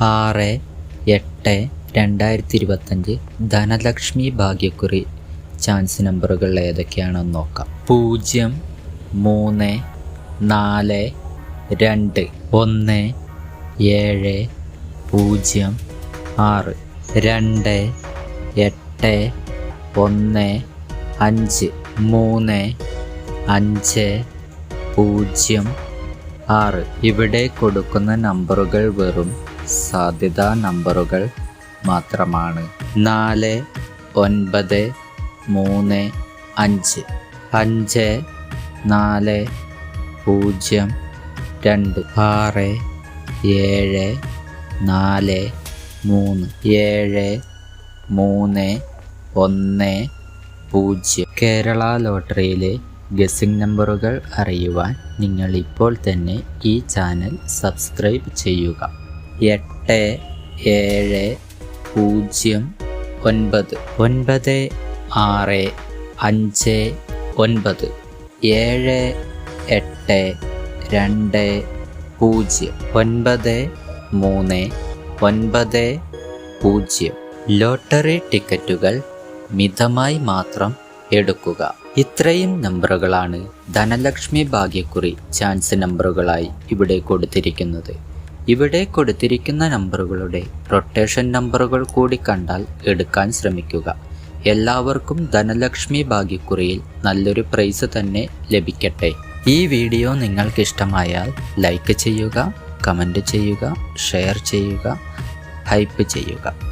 ആറ് എട്ട് രണ്ടായിരത്തി ഇരുപത്തഞ്ച് ധനലക്ഷ്മി ഭാഗ്യക്കുറി. ചാൻസ് നമ്പറുകൾ ഏതൊക്കെയാണെന്ന് നോക്കാം. പൂജ്യം മൂന്ന് നാല് രണ്ട് ഒന്ന് ഏഴ് പൂജ്യം ആറ് രണ്ട് എട്ട് ഒന്ന് അഞ്ച് മൂന്ന് അഞ്ച് പൂജ്യം. ആറ്. ഇവിടെ കൊടുക്കുന്ന നമ്പറുകൾ വെറും സാധ്യതാ നമ്പറുകൾ മാത്രമാണ്. നാല് ഒൻപത് മൂന്ന് അഞ്ച്. അഞ്ച് നാല് പൂജ്യം രണ്ട്. ആറ് ഏഴ് നാല് മൂന്ന്. ഏഴ് മൂന്ന് ഒന്ന് പൂജ്യം. കേരള ലോട്ടറിയിലെ ഗസിംഗ് നമ്പറുകൾ അറിയുവാൻ നിങ്ങൾ ഇപ്പോൾ തന്നെ ഈ ചാനൽ സബ്സ്ക്രൈബ് ചെയ്യുക. എട്ട് ഏഴ് പൂജ്യം ഒൻപത്. ഒൻപത് ആറ് അഞ്ച് ഒൻപത്. ഏഴ് എട്ട് രണ്ട് പൂജ്യം. ഒൻപത് മൂന്ന് ഒൻപത് പൂജ്യം. ലോട്ടറി ടിക്കറ്റുകൾ മിതമായി മാത്രം എടുക്കുക. ഇത്രയും നമ്പറുകളാണ് ധനലക്ഷ്മി ഭാഗ്യക്കുറി ചാൻസ് നമ്പറുകളായി ഇവിടെ കൊടുത്തിരിക്കുന്നത്. ഇവിടെ കൊടുത്തിരിക്കുന്ന നമ്പറുകളുടെ റൊട്ടേഷൻ നമ്പറുകൾ കൂടി കണ്ടാൽ എടുക്കാൻ ശ്രമിക്കുക. എല്ലാവർക്കും ധനലക്ഷ്മി ഭാഗ്യക്കുറിയിൽ നല്ലൊരു പ്രൈസ് തന്നെ ലഭിക്കട്ടെ. ഈ വീഡിയോ നിങ്ങൾക്ക് ഇഷ്ടമായാൽ ലൈക്ക് ചെയ്യുക കമന്റ് ചെയ്യുക ഷെയർ ചെയ്യുക ഹൈപ്പ് ചെയ്യുക.